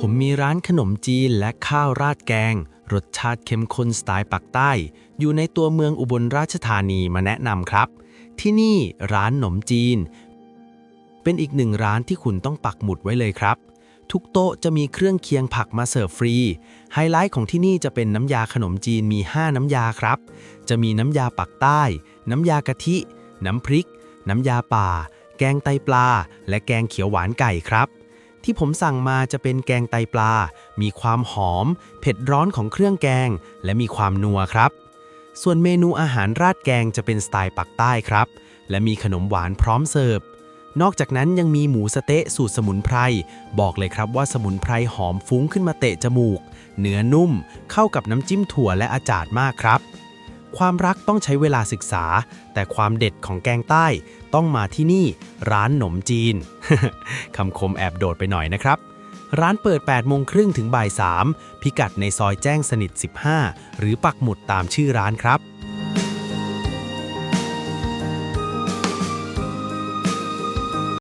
ผมมีร้านขนมจีนและข้าวราดแกง รสชาติเข้มข้นสไตล์ปักใต้ อยู่ในตัวเมืองอุบลราชธานีมาแนะนำครับ ที่นี่ร้านหนมจีน เป็นอีกหนึ่งร้านที่คุณต้องปักหมุดไว้เลยครับ ทุกโต๊ะจะมีเครื่องเคียงผักมาเสิร์ฟฟรี ไฮไลท์ของที่นี่จะเป็นน้ำยาขนมจีนมี 5 น้ำยาครับ จะมีน้ำยาปักใต้ น้ำยากะทิ น้ำพริก น้ำยาป่า แกงไตปลา และแกงเขียวหวานไก่ครับ ที่ผมสั่งมาจะเป็นแกงไตปลา มีความหอม เผ็ดร้อนของเครื่องแกง และมีความนัวครับ ส่วนเมนูอาหารราดแกงจะเป็นสไตล์ปักใต้ครับ และมีขนมหวานพร้อมเสิร์ฟ นอกจากนั้นยังมีหมูสะเต๊ะสูตรสมุนไพร บอกเลยครับว่าสมุนไพรหอมฟุ้งขึ้นมาเตะจมูก เนื้อนุ่ม เข้ากับน้ำจิ้มถั่วและอาจาดมากครับ ความรักต้องใช้เวลาศึกษา แต่ความเด็ดของแกงใต้ต้องมาที่นี่ ร้านหนมจีน คำคมแอบโดดไปหน่อยนะครับ ร้านเปิด 8 โมงครึ่งถึงบ่าย 3 พิกัดในซอยแจ้งสนิท 15 หรือปักหมุดตามชื่อร้านครับ